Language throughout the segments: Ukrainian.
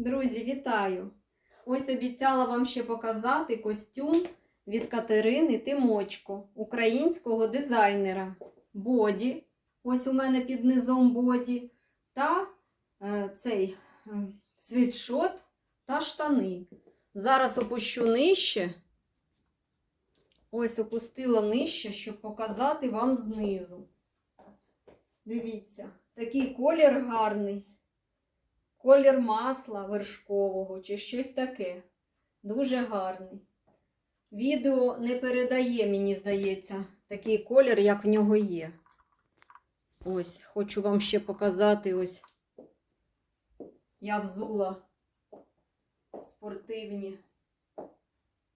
Друзі, вітаю! Ось обіцяла вам ще показати костюм від Катерини Тимочко, українського дизайнера. Боді. Ось у мене під низом боді. Та е, цей е, світшот та штани. Зараз опущу нижче. Ось опустила нижче, щоб показати вам знизу. Дивіться, такий колір гарний. Колір масла вершкового чи щось таке. Дуже гарний. Відео не передає, мені здається, такий колір, як в нього є. Ось, хочу вам ще показати ось. Я взула спортивні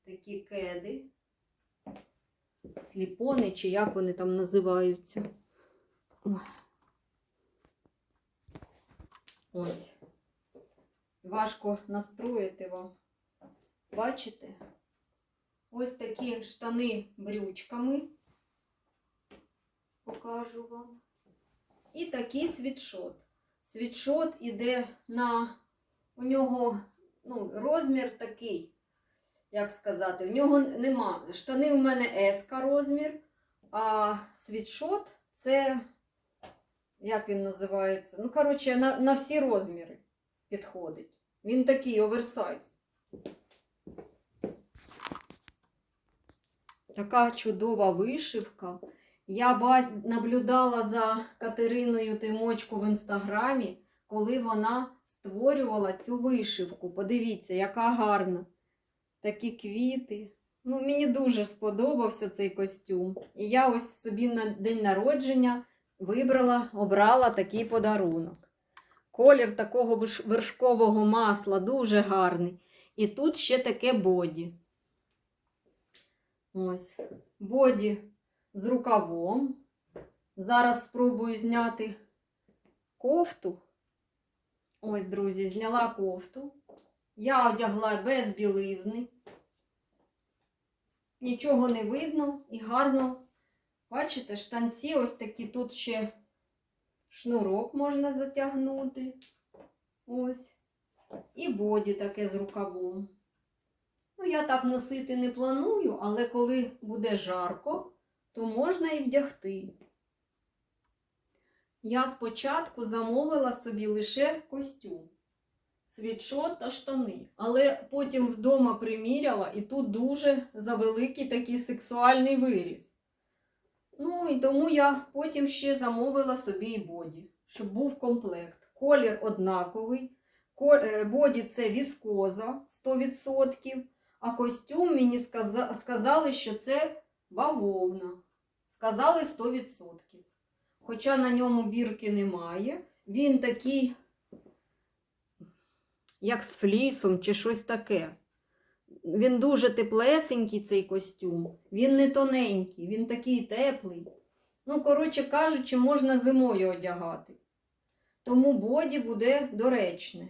такі кеди. Сліпони, чи як вони там називаються. Ось. Важко настроїти вам. Бачите? Ось такі штани брючками. Покажу вам. І такий світшот. Світшот іде на у нього ну, розмір такий, як сказати, в нього нема. Штани у мене S розмір, а світшот це, як він називається? Ну, коротше, на, на всі розміри підходить. Він такий оверсайз. Така чудова вишивка. Я наблюдала за Катериною Тимочко в інстаграмі, коли вона створювала цю вишивку. Подивіться, яка гарна. Такі квіти. Ну, мені дуже сподобався цей костюм. І я ось собі на день народження вибрала, обрала такий подарунок. Колір такого вершкового масла дуже гарний. І тут ще таке боді. Ось. Боді з рукавом. Зараз спробую зняти кофту. Ось, друзі, зняла кофту. Я одягла без білизни. Нічого не видно і гарно. Бачите, штанці ось такі тут ще шнурок можна затягнути. Ось. І боді таке з рукавом. Ну, я так носити не планую, але коли буде жарко, то можна і вдягти. Я спочатку замовила собі лише костюм, світшот та штани, але потім вдома приміряла і тут дуже завеликий такий сексуальний виріз. Ну і тому я потім ще замовила собі і боді, щоб був комплект. Колір однаковий. Е, Боді це віскоза 100%, а костюм мені сказали, що це бавовна. Сказали 100%. Хоча на ньому бірки немає. Він такий, як з флісом чи щось таке. Він дуже теплесенький, цей костюм. Він не тоненький, він такий теплий. Ну, коротше кажучи, можна зимою одягати. Тому боді буде доречне.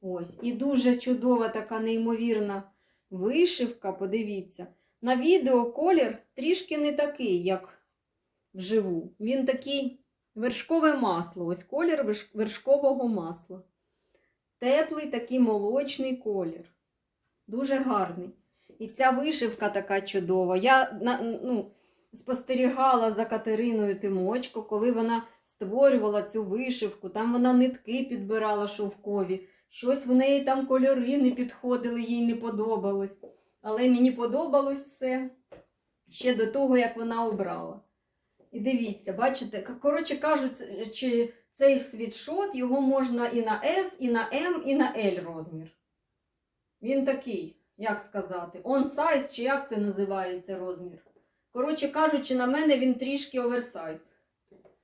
Ось. І дуже чудова така неймовірна вишивка, подивіться. На відео колір трішки не такий, як вживу. Він такий вершкове масло. Ось колір вершкового масла. Теплий такий молочний колір. Дуже гарний. І ця вишивка така чудова. Я ну, спостерігала за Катериною Тимочко, коли вона створювала цю вишивку. Там вона нитки підбирала шовкові. Щось в неї там кольори не підходили, їй не подобалось. Але мені подобалось все ще до того, як вона обрала. І дивіться, бачите, коротше кажуть, чи цей світшот його можна і на S, і на M, і на L розмір. Він такий, як сказати, on size, чи як це називається розмір. Коротше кажучи, на мене він трішки оверсайз.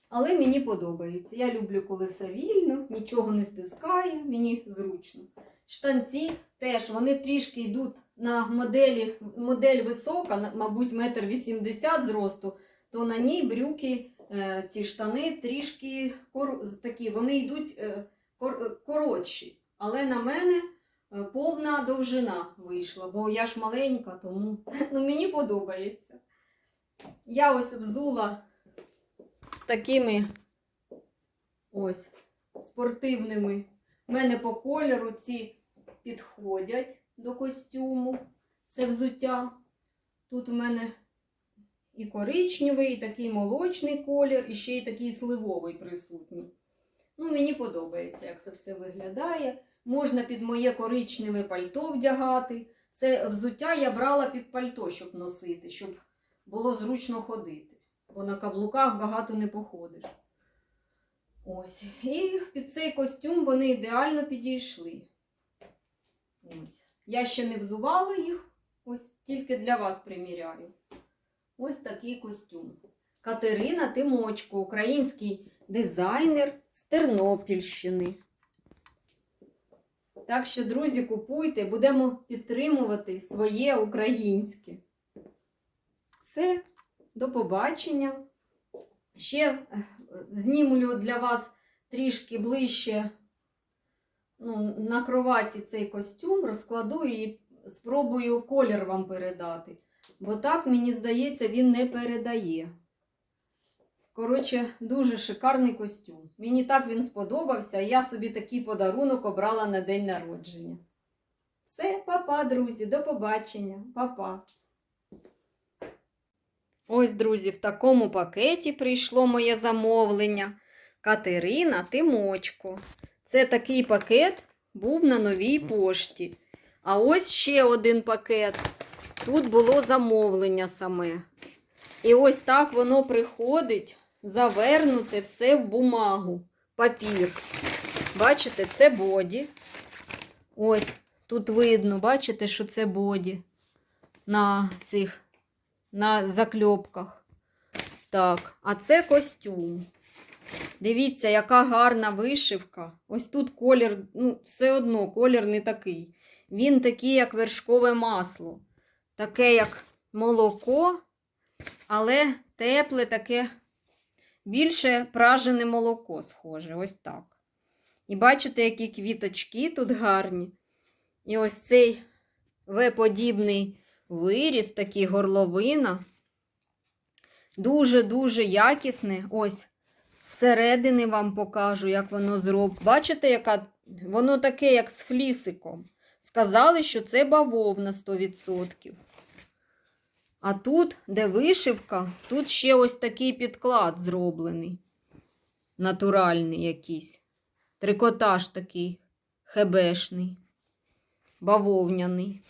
Але мені подобається. Я люблю, коли все вільно, нічого не стискає, мені зручно. Штанці теж вони трішки йдуть на моделі, модель висока, мабуть, метр вісімдесят зросту, то на ній брюки, е, ці штани трішки такі, вони йдуть е, е, коротші. Але на мене повна довжина вийшла, бо я ж маленька, тому ну, мені подобається. Я ось взула з такими ось спортивними У мене по кольору ці підходять до костюму. Це взуття. Тут у мене і коричневий, і такий молочний колір, і ще й такий сливовий присутній. Ну, мені подобається, як це все виглядає. Можна під моє коричневе пальто вдягати. Це взуття я брала під пальто, щоб носити, щоб було зручно ходити. Бо на каблуках багато не походиш. Ось. І під цей костюм вони ідеально підійшли. Ось. Я ще не взувала їх, ось тільки для вас приміряю. Ось такий костюм. Катерина Тимочко, український дизайнер з Тернопільщини. Так що, друзі, купуйте, будемо підтримувати своє українське. Все, до побачення. Ще е, знімлю для вас трішки ближче ну, на кроваті цей костюм, розкладу і спробую колір вам передати. Бо так, мені здається, він не передає. Коротше, дуже шикарний костюм. Мені так він сподобався, я собі такий подарунок обрала на день народження. Все, папа, друзі, до побачення. Папа. Ось, друзі, в такому пакеті прийшло моє замовлення. Катерина Тимочко. Це такий пакет був на новій пошті. А ось ще один пакет. Тут було замовлення саме. І ось так воно приходить, завернуте все в бумагу, папір. Бачите, це боді. Ось тут видно, бачите, що це боді на цих на закльопках. Так, а це костюм. Дивіться, яка гарна вишивка. Ось тут колір, ну, все одно колір не такий. Він такий, як вершкове масло. Таке, як молоко, але тепле, таке більше пражене молоко схоже. Ось так. І бачите, які квіточки тут гарні. І ось цей В-подібний виріс, такий горловина. Дуже-дуже якісне. Ось зсередини вам покажу, як воно зроблено. Бачите, яка воно таке, як з флісиком. Сказали, що це бавовна 100%. А тут, де вишивка, тут ще ось такий підклад зроблений. Натуральний якийсь. Трикотаж такий хебешний, бавовняний.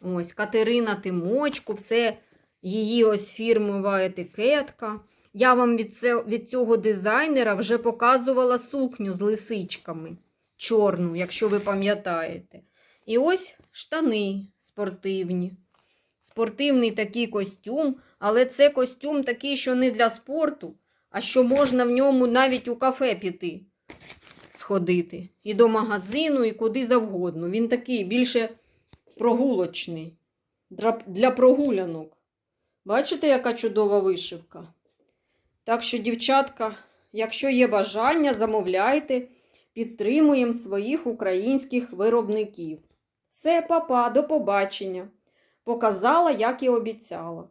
Ось Катерина Тимочко, все її ось фірмова етикетка. Я вам від, це, від цього дизайнера вже показувала сукню з лисичками. Чорну, якщо ви пам'ятаєте. І ось штани спортивні. Спортивний такий костюм, але це костюм такий, що не для спорту, а що можна в ньому навіть у кафе піти, сходити. І до магазину, і куди завгодно. Він такий більше прогулочний. Для, прогулянок. Бачите, яка чудова вишивка? Так що, дівчатка, якщо є бажання, замовляйте, підтримуємо своїх українських виробників. Все, папа, до побачення. Показала, як і обіцяла.